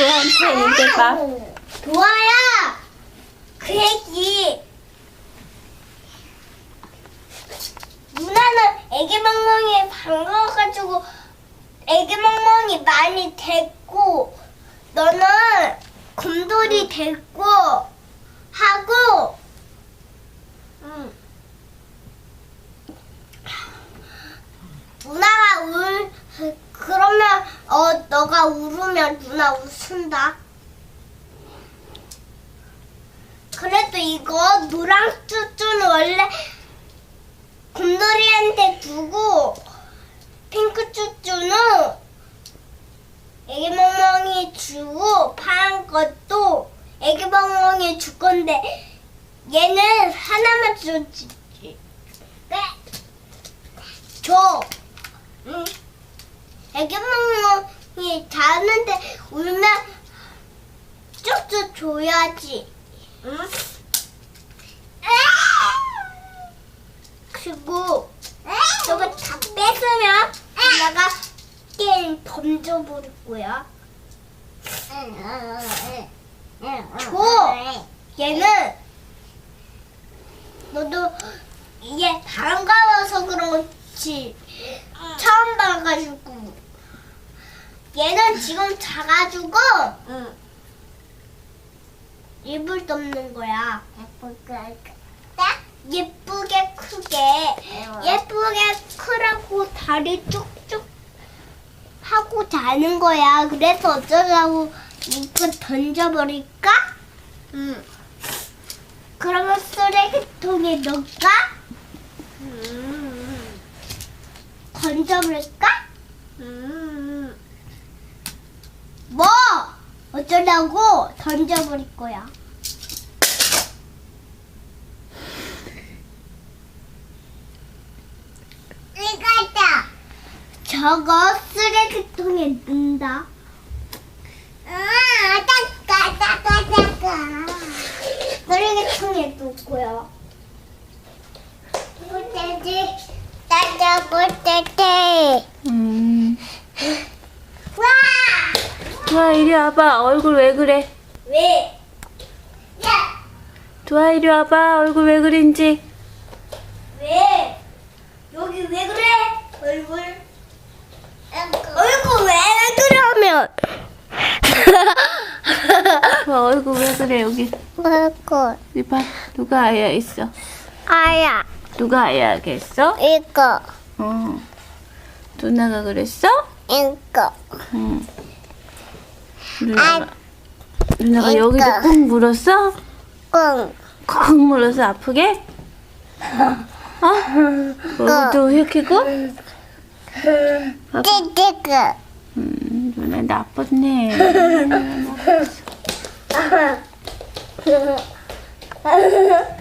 도아한테 얘기해봐. 도아야! 그 얘기. 누나는 애기 멍멍이에 반가워가지고 애기 멍멍이 많이 됐고 너는 곰돌이 됐고 음. 누나가 울 그러면 어 너가 울으면 누나 웃는다. 그래도 이거 노랑 쭈쭈는 원래 곰돌이한테 두고 핑크 쭈쭈는 애기 멍멍이 주고 파란 것도 애기 멍멍이 줄 건데 얘는 하나만 주지. 네. 줘. 응. 애기 멍멍 이 자는데 울면 쭈쭈 줘야지. 응? 그리고 저거 다 뺏으면 내가 게임 던져버릴 거야. 줘. 얘는 너도 이게 반가워서 그렇지 처음 봐가지고 얘는 지금 작아지고 입을 덮는 거야. 예쁘게 크게 예쁘게 크라고 다리 쭉쭉 하고 자는 거야. 그래서 어쩌자고 이거 던져버릴까? 응. 그러면 쓰레기통에 넣을까? 던져버릴까? 뭐? 어쩌라고 던져버릴 거야. 이거다. 저거 쓰레기통에 넣는다. 아, 따까, 따까, 따까. 쓰레기통에 넣고요. 포테지, 따자, 포테지. 음. 와! 도아 이리 와봐. 얼굴 왜 그래? 왜? 야! 도아 이리 와봐. 얼굴 왜 그린지. 왜? 여기 왜 그래? 얼굴. 얼굴 왜 그러면? 도아 얼굴 왜 그래 여기. 얼굴. 이봐. 누가 아야 있어? 아야, 누가 아야겠어? 이거, 어. 누나가 그랬어? 이거. 응. 아, 누나가, 누나가 여기도 그러니까. 꾹 물었어? 꽁. 꽉 물었어 아프게? 어? 여기도 이렇게 꾹? 찌찌끄. 음, 누나 나빴네. 누나 나빴어.